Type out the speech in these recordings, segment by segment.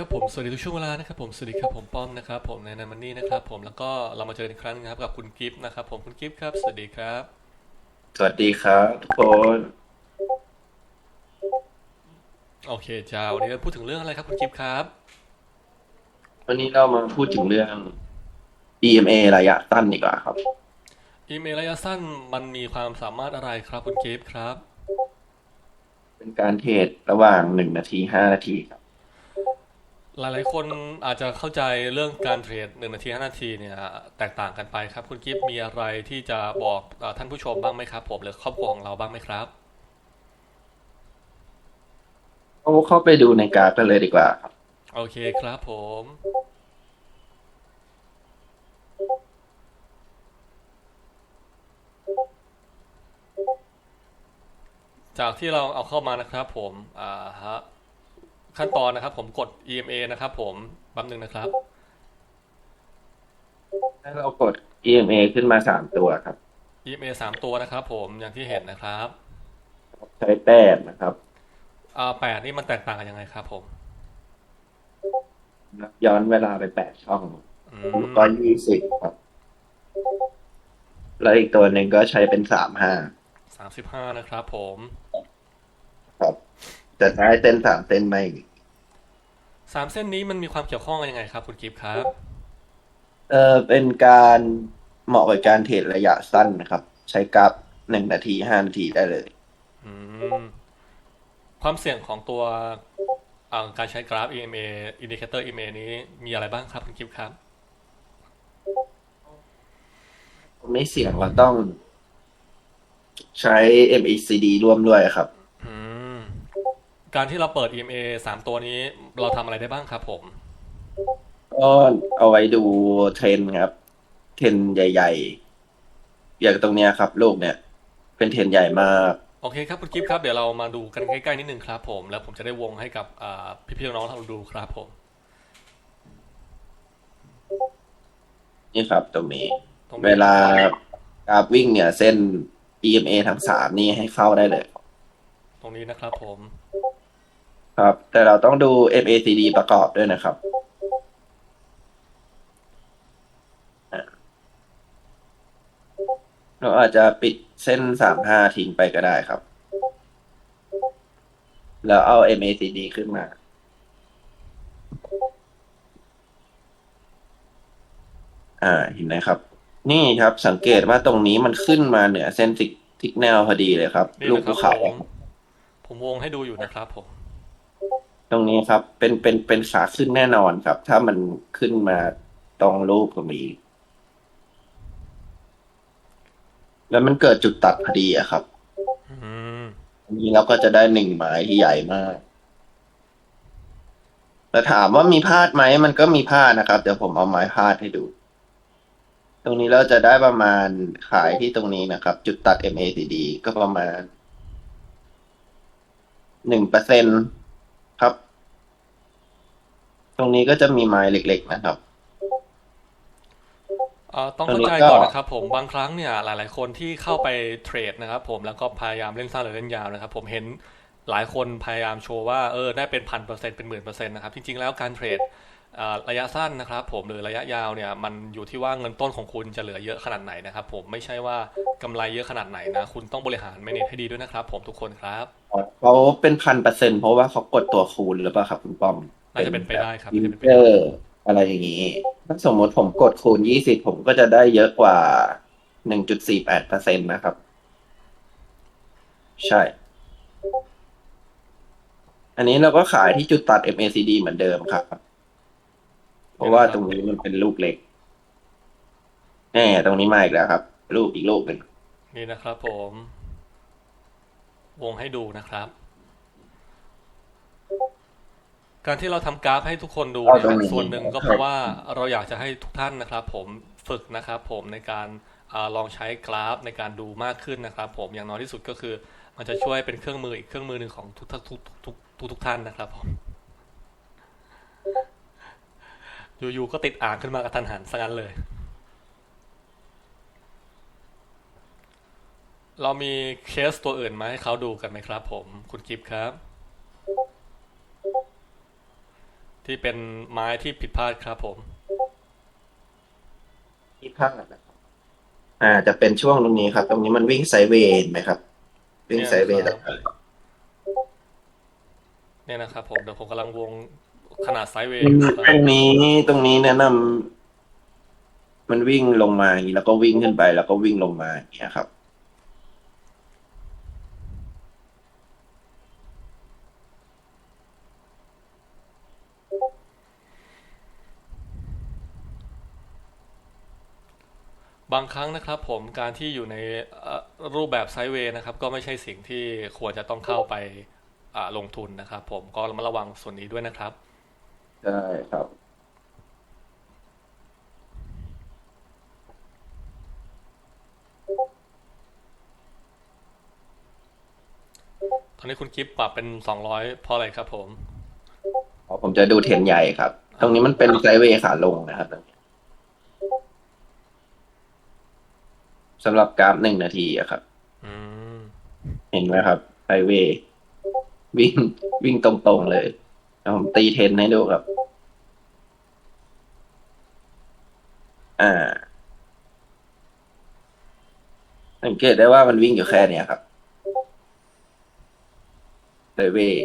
ครับผมสวัสดีทุกช่วงเวลานะครับผมสวัสดีครับผมป้อมนะครับผมในนันมันนี่นะครับผมแล้วก็เรามาเจอกันอีกครั้งนะครับกับคุณกิฟต์นะครับผมคุณกิฟต์ครับ สวัสดีครับ สวัสดีครับทุกคนโอเคจ้าวันนี้เราพูดถึงเรื่องอะไรครับคุณกิฟต์ครับ วันนี้เรามาพูดถึงเรื่อง EMA ระยะสั้นดีกว่าครับอีเมลระยะสั้นมันมีความสามารถอะไรครับคุณกิฟต์ครับ เป็นการเทรดระหว่างหนึ่งนาทีห้านาทีครับ หลายๆ คนอาจจะเข้าใจเรื่องการเทรดหนึ่งนาทีห้านาทีเนี่ยแตกต่างกันไปครับ คุณกิฟต์มีอะไรที่จะบอกเอ่อท่านผู้ชมบ้างไหมครับ ผมหรือครอบครัวของเราบ้างไหมครับเอาเข้าไปดูในกราฟกันเลยดีกว่าครับ โอเคครับผมจากที่เราเอาเข้ามานะครับผม อ่าฮะ ขั้นตอนนะครับ ผมกด EMA นะครับ ผมแป๊บหนึงนะครับ ถ้าเรากด EMA ขึ้นมาสามตัวครับ EMA สามตัวนะครับ ผมอย่างที่เห็นนะครับใช้แต้มนะครับอ่าแปดนี่มันแตกต่างกันยังไงครับ ผม ย้อนเวลาไปแปดช่องอืก็มยี่สิบครับ แล้วอีกตัวหนึ่งก็ใช้เป็นสามห้าสามสิบห้านะครับ ผม ครับ จะใช้เส้นสามเส้นไม่ สามเส้นนี้มันมีความเกี่ยวข้องกันยังไงครับ คุณกิฟต์ครับ เออเป็นการเหมาะกับการเทรดระยะสั้นนะครับ ใช้กราฟหนึ่งนาทีห้านาทีได้เลยอืมความเสี่ยงของตัวอ่าการใช้กราฟ EMA Indicator EMA นี้มีอะไรบ้างครับ คุณกิฟต์ครับ ไม่เสี่ยงเราต้องใช้ MACD ร่วมด้วยครับ อืม การที่เราเปิด EMA สามตัวนี้เราทำอะไรได้บ้างครับผม ก็เอาไว้ดูเทรนด์ครับ เทรนด์ใหญ่ ๆ อย่างตรงเนี้ยครับลูกเนี่ย เป็นเทรนด์ใหญ่มากโอเคครับคุณกิฟต์ครับเดี๋ยวเรามาดูกันใกล้ๆนิดนึงครับผม แล้วผมจะได้วงให้กับอ่าพี่ๆน้องๆเราดูครับผม นี่ครับตรงนี้ตรงเวนี้ลากราฟวิ่งเนี่ย เส้น EMA ทั้งสามนี่ให้เข้าได้เลย ตรงนี้นะครับผม ครับ แต่เราต้องดู MACD ประกอบด้วยนะครับอะเราอาจจะปิดเส้นสามห้าทิ้งไปก็ได้ครับ แล้วเอา MACD ขึ้นมา อ่า เห็นไหมครับ นี่ครับสังเกตว่าตรงนี้มันขึ้นมาเหนือเส้นทิกแนวพอดีเลยครับนี่ลูกนะครัภูบเขาผมผมวงให้ดูอยู่นะครับผม ตรงนี้ครับ เป็นเป็นเป็นขาขึ้นแน่นอนครับ ถ้ามันขึ้นมาตรงรูปตรงนี้แล้วมันเกิดจุดตัดพอดีอะครับอันนี้เราก็จะได้หนึ่งไม้ที่ใหญ่มากแต่ถามว่ามีพลาดไหมมันก็มีพลาดนะครับ เดี๋ยวผมเอาไม้พลาดให้ดู ตรงนี้เราจะได้ประมาณขายที่ตรงนี้นะครับ จุดตัด MACD ก็ประมาณหนึ่งเปอร์เซ็นครับ ตรงนี้ก็จะมีไม้เล็ก ๆ นะครับเอ่อต้องตรงเข้านี้ใจก็ก่อนนะครับผมบางครั้งเนี่ยหลาย ๆ คนที่เข้าไปเทรดนะครับ ผมแล้วก็พยายามเล่นสั้นหรือเล่นยาวนะครับ ผมเห็นหลายคนพยายามโชว์ว่าเออได้เป็นพันเปอร์เซ็นต์เป็นหมื่นเปอร์เซ็นต์นะครับจริง ๆ แล้วการเทรดเอ่อระยะสั้นนะครับ ผมหรือระยะยาวเนี่ยมันอยู่ที่ว่าเงินต้นของคุณจะเหลือเยอะขนาดไหนนะครับ ผมไม่ใช่ว่ากำไรเยอะขนาดไหนนะคุณต้องบริหาร manage ให้ดีด้วยนะครับ ผมทุกคนครับเขาเป็นพันเปอร์เซ็นเพราะว่าเขากดตัวคูณหรือเปล่าครับคุณป้อม น่าจะเป็นไปได้ครับอิน่านจะเป็นไปเตได้อร์อะไรอย่างนี้ ถ้าสมมติผมกดคูณยี่สิบผมก็จะได้เยอะกว่าหนึ่งจุดสี่แปดเปอร์เซ็นนะครับ ใช่ อันนี้เราก็ขายที่จุดตัด MACD เหมือนเดิมครับ เพราะว่าตรงนี้มันเป็นลูกเล็กแน่ตรงนี้มาอีกแล้วครับลูกอีกลูกหนึ่งนี่นะครับผม วงให้ดูนะครับ การที่เราทำกราฟให้ทุกคนดูเนี่ยส่วนหนึ่งก็เพราะว่าเราอยากจะให้ทุกท่านนะครับ ผมฝึกนะครับผมในการอาลองใช้กราฟในการดูมากขึ้นนะครับ ผมอย่างน้อยที่สุดก็คือ มันจะช่วยเป็นเครื่องมืออีกเครื่องมือหนึ่งของทุกทุกทุกทุกทุกทุกท่านนะครับผมอยู่ๆก็ติดอ่างขึ้นมากระทันหันซะงั้นเลย เรามีเคสตัวอื่นมาให้เขาดูกันไหมครับ ผมคุณกิฟต์ครับ ที่เป็นไม้ที่ผิดพลาดครับผมที่พลาดนะครับอ่า จะเป็นช่วงตรงนี้ครับ ตรงนี้มันวิ่งไซด์เวย์เห็นไหมครับ วิ่งไซด์เวย์เนี่แล้ยวครับเนี่ยนะครับผมเดี๋ยวผมกำลังวงขนาดไซด์เวย์ตอยู่ครับรงนี้ตรงนี้แนะนำมันวิ่งลงมาอย่างนี้แล้วก็วิ่งขึ้นไป แล้วก็วิ่งลงมาอย่างเงี้ยครับ บางครั้งนะครับผมการที่อยู่ในเอ่อรูปแบบไซด์เวย์นะครับ ก็ไม่ใช่สิ่งที่ควรจะต้องเข้าไปอ่าลงทุนนะครับ ผมก็ระมัดระวังส่วนนี้ด้วยนะครับใช่ครับ ตอนนี้คุณกิฟต์ปรับเป็นสองร้อยเพราะอะไรครับผมอ๋อผมจะดูเทรนใหญ่ครับ ตรงนี้มันเป็นไซด์เวย์ขาลงนะครับตรงนี้ สำหรับกราฟหนึ่งนาทีอะครับอืมเห็นไหมครับไซด์เวย์วิ่งวิ่งตรงๆเลยแล้วผมตีเทรนให้ดูครับ อ่า สังเกตได้ว่ามันวิ่งอยู่แค่เนี้ยครับไซด์เวย์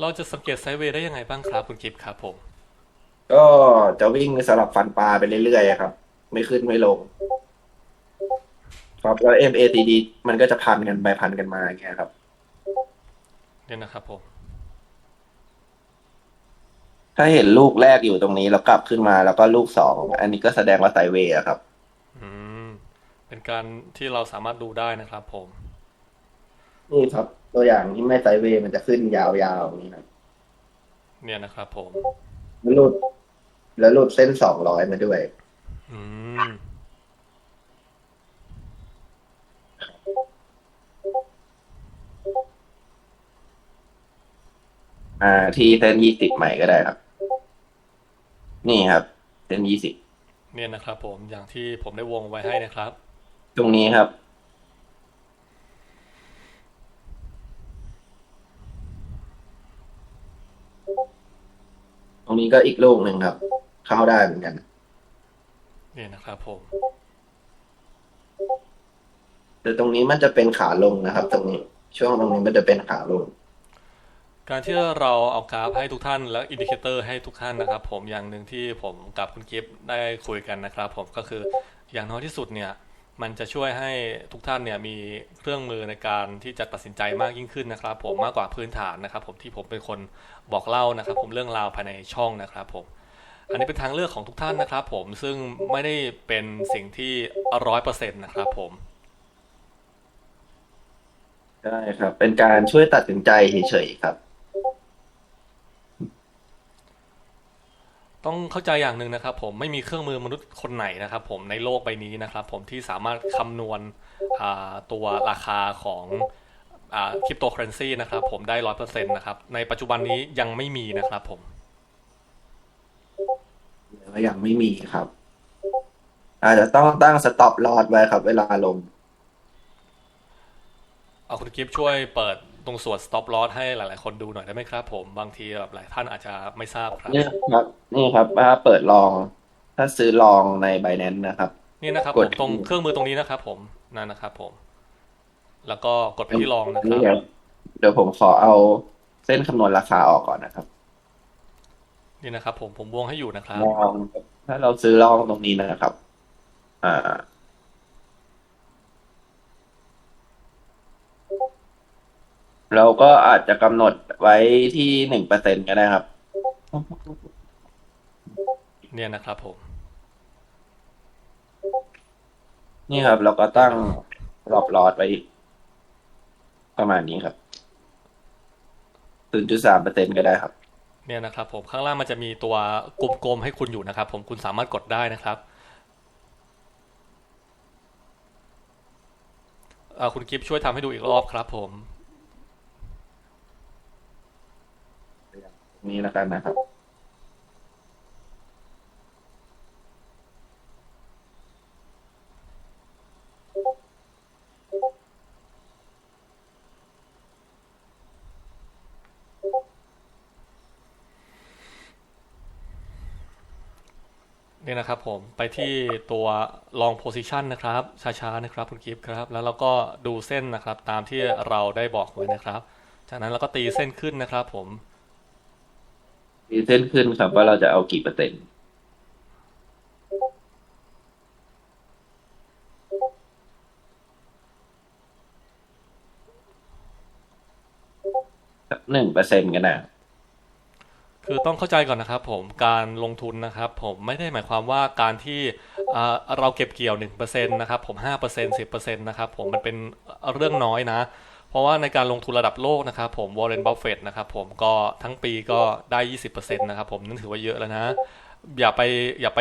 เราจะสังเกตไซด์เวย์ได้ยังไงบ้างครับคุณกิฟต์ครับผม ก็จะวิ่งสลับฟันปลาไปเรื่อยๆครับ ไม่ขึ้นไม่ลงครับแล้ว MATD มันก็จะพันกันไปพันกันมาอย่างเงี้ยครับเนี่ยนะครับผม ถ้าเห็นลูกแรกอยู่ตรงนี้แล้วกลับขึ้นมาแล้วก็ลูกสองอันนี้ก็แสดงว่าไซด์เวย์อะครับ อืม เป็นการที่เราสามารถดูได้นะครับผม นี่ครับ ตัวอย่างที่ไม่ไซด์เวย์มันจะขึ้นยาวๆอย่างนี้นะเนี่ยนะครับผมแล้วหลุดแล้วหลุดเส้นสองร้อยมาด้วย อืม อ่า ที่เส้นยี่สิบใหม่ก็ได้ครับ นี่ครับเส้นยี่สิบเนี่ยนะครับ ผมอย่างที่ผมได้วงไว้ให้นะครับ ตรงนี้ครับ ตรงนี้ก็อีกลูกหนึ่งครับ เข้าได้เหมือนกันเนี่ยนะครับผมแต่ตรงนี้มันจะเป็นขาลงนะครับ ตรงนี้ช่วงตรงนี้มันจะเป็นขาลง การที่เราเอากราฟให้ทุกท่านและอินดิเคเตอร์ให้ทุกท่านนะครับ ผมอย่างหนึ่งที่ผมกับคุณกิฟต์ได้คุยกันนะครับ ผมก็คืออย่างน้อยที่สุดเนี่ยมันจะช่วยให้ทุกท่านเนี่ยมีเครื่องมือในการที่จะตัดสินใจมากยิ่งขึ้นนะครับ ผมมากกว่าพื้นฐานนะครับ ผมที่ผมเป็นคนบอกเล่านะครับ ผมเรื่องราวภายในช่องนะครับ ผม อันนี้เป็นทางเลือกของทุกท่านนะครับผมซึ่งไม่ได้เป็นสิ่งที่ร้อยเปอร์เซ็นต์นะครับผมใช่ครับ เป็นการช่วยตัดสินใจเฉยๆครับ ต้องเข้าใจอย่างหนึ่งนะครับ ผมไม่มีเครื่องมือมนุษย์คนไหนนะครับ ผมในโลกใบนี้นะครับ ผมที่สามารถคำนวณอ่าตัวราคาของคริปโตเคอเรนซีนะครับ ผมได้ร้อยเปอร์เซ็นต์นะครับ ในปัจจุบันนี้ยังไม่มีนะครับผม ก็ยังไม่มีครับ อาจจะต้องตั้งสต็อปลอดไว้ครับ เวลาลง เอาคุณกิฟต์ช่วยเปิดตรงส่วน stop loss ให้หลาย ๆ คนดูหน่อยได้ไหมครับ ผมบางทีแบบหลายท่านอาจจะไม่ทราบครับเนี่ยครับ นี่ครับว่าเปิดลอง ถ้าซื้อลองใน b บ n a n c e นะครับ นี่นะครับกผดมตรงเครื่องมือตรงนี้นะครับ ผมนั่นนะครับผม แล้วก็กดไปที่ลองนะคนี่รับเดี๋ยวเดี๋ยวผมขอเอาเส้นคำนวณราคาออกก่อนนะครับ นี่นะครับ ผมผมวงให้อยู่นะครับลองถ้าเราซื้อลองตรงนี้นะครับ อ่าเราก็อาจจะกำหนดไว้ที่หนึ่งเปอร์เซ็นก็ได้ครับ เนี่ยนะครับผม นี่ครับ เราก็ตั้งรอบลอดไว้ประมาณนี้ครับศูนย์จุดสามเปอร์เซ็นก็ได้ครับ เนี่ยนะครับผมข้างล่างมันจะมีตัวกลมๆให้คุณอยู่นะครับ ผมคุณสามารถกดได้นะครับคุณกิฟช่วยทำให้ดูอีกรอบครับ ผม นี้แล้วกันนะครับ นี่นะครับผมไปที่ตัว long position นะครับช้าๆนะครับคุณกิฟต์ครับ แล้วเราก็ดูเส้นนะครับตามที่เราได้บอกไว้นะครับ จากนั้นเราก็ตีเส้นขึ้นนะครับผม มีเส้นขึ้นครับว่าเราจะเอากี่เปอร์เซ็นต์หนึ่งเปอร์เซ็นต์กันนะ คือต้องเข้าใจก่อนนะครับ ผมการลงทุนนะครับ ผมไม่ได้หมายความว่าการที่เราเก็บเกี่ยว 1%นะครับผม 5% 10%นะครับผมมันเป็นเรื่องน้อยนะ เพราะว่าในการลงทุนระดับโลกนะครับผมวอร์เรนบัฟเฟตนะครับผมก็ทั้งปีก็ได้ 20%นะครับผมนั่นถือว่าเยอะแล้วนะ อย่าไปอย่าไป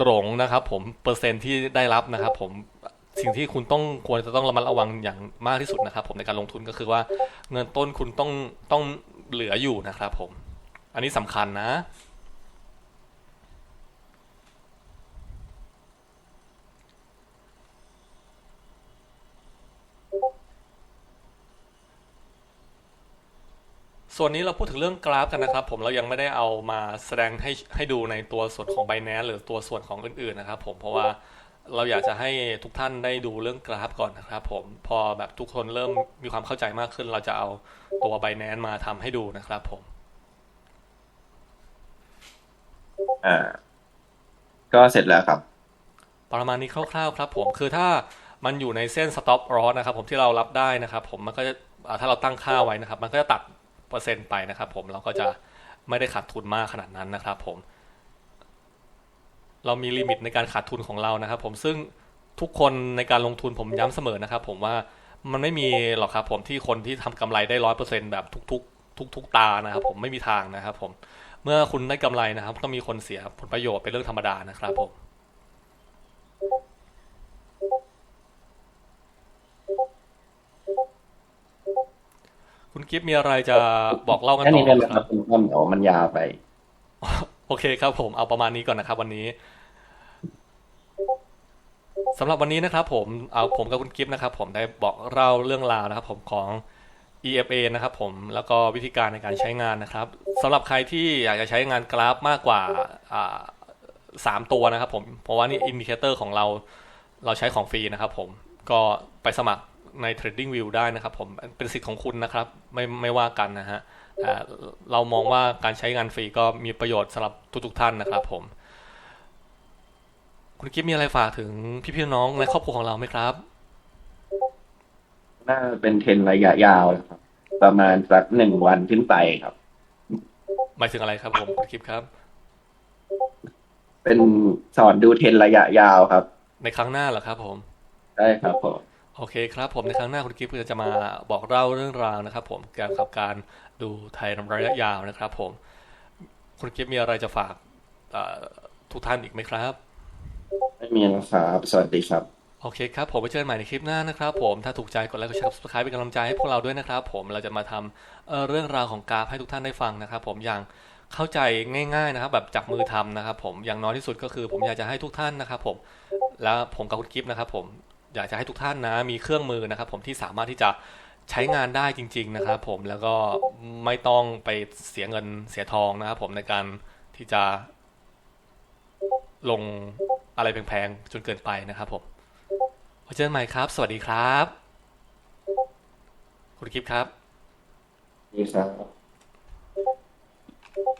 หลงนะครับผมเปอร์เซ็นต์ที่ได้รับนะครับผมสิ่งที่คุณต้องควรจะต้องระมัดระวังอย่างมากที่สุดนะครับ ผมในการลงทุนก็คือว่าเงินต้นคุณต้องต้องเหลืออยู่นะครับผม อันนี้สำคัญนะ ส่วนนี้เราพูดถึงเรื่องกราฟกันนะครับ ผมเรายังไม่ได้เอามาแสดงให้ให้ดูในตัวส่วนของ Binance หรือตัวส่วนของอื่นๆนะครับ ผมเพราะว่าเราอยากจะให้ทุกท่านได้ดูเรื่องกราฟก่อนนะครับผมพอแบบทุกคนเริ่มมีความเข้าใจมากขึ้น เราจะเอาตัว Binance มาทำให้ดูนะครับผม อ่าก็เสร็จแล้วครับ ประมาณนี้คร่าวๆครับ ผมคือถ้ามันอยู่ในเส้น stop loss นะครับ ผมที่เรารับได้นะครับ ผมมันก็จะถ้าเราตั้งค่าไว้นะครับ มันก็จะตัดเปอร์เซ็นต์ไปนะครับ ผมเราก็จะไม่ได้ขาดทุนมากขนาดนั้นนะครับ ผม เรามีลิมิตในการขาดทุนของเรานะครับ ผมซึ่งทุกคนในการลงทุนผมย้ำเสมอนะครับ ผมว่ามันไม่มีหรอกครับ ผมที่คนที่ทำกำไรได้ร้อยเปอร์เซ็นแบบทุก ๆ ทุก ๆ ตานะครับ ผมไม่มีทางนะครับ ผม เมื่อคุณได้กำไรนะครับก็มีคนเสียผลประโยชน์เป็นเรื่องธรรมดานะครับผมคุณกิฟต์มีอะไรจะบอกเล่ากันแค่ต่นี้อกันไหมนะคครัรับบคุณต้นเดี๋ยวมันยาวไป โอเคครับผมเอาประมาณนี้ก่อนนะครับ วันนี้สำหรับวันนี้นะครับ ผมเอาผมกับคุณกิฟต์นะครับ ผมได้บอกเล่าเรื่องราวนะครับ ผมของ EFA นะครับผมแล้วก็วิธีการในการใช้งานนะครับสำหรับใครที่อยากจะใช้งานกราฟมากกว่าสามตัวนะครับผมเพราะว่านี่อินดิเคเตอร์ของเราเราใช้ของฟรีนะครับผมก็ไปสมัครใน Trading View ได้นะครับผมเป็นสิทธิ์ของคุณนะครับไม่ไม่ว่ากันนะฮะเรามองว่าการใช้งานฟรีก็มีประโยชน์สำหรับทุกๆท่านนะครับผม คุณกิฟมีอะไรฝากถึงพี่ๆน้องๆในครอบครัวของเราไหมครับ น่าจะเป็นเทรนระยะยาวนะครับ ประมาณสักหนึ่งวันขึ้นไปครับ หมายถึงอะไรครับผมคุณกิฟต์ครับ เป็นสอนดูเทรนระยะยาวครับ ในครั้งหน้าเหรอครับ ผมได้ครับผมโอเคครับผมในครั้งหน้าคุณกิฟต์ก็จะมาบอกเล่าเรื่องราวนะครับ ผมเกี่ยวกับการดูไทยระยะยาวนะครับ ผม คุณกิฟต์มีอะไรจะฝากเอ่อทุกท่านอีกไหมครับ ไม่มีแล้วครับ สวัสดีครับ โอเคครับ ผมไปเจอกันใหม่ในคลิปหน้านะครับผม ถ้าถูกใจกดไลค์กดแชร์ subscribe เป็นกำลังใจให้พวกเราด้วยนะครับผม เราจะมาทำเเรื่องราวของกราฟให้ทุกท่านได้ฟังนะครับผม อย่างเข้าใจง่ายๆนะครับแบบจับมือทำนะครับผมอย่างน้อยที่สุดก็คือผมอยากจะให้ทุกท่านนะครับผมและผมกับคุณกิฟต์นะครับผมอยากจะให้ทุกท่านนะมีเครื่องมือนะครับผมที่สามารถที่จะใช้งานได้จริง ๆนะครับผมแล้วก็ไม่ต้องไปเสียเงินเสียทองนะครับผมในการที่จะลงอะไรแพงๆจนเกินไปนะครับผม เจอกันใหม่ครับ สวัสดีครับ คุณกิฟครับดีครับ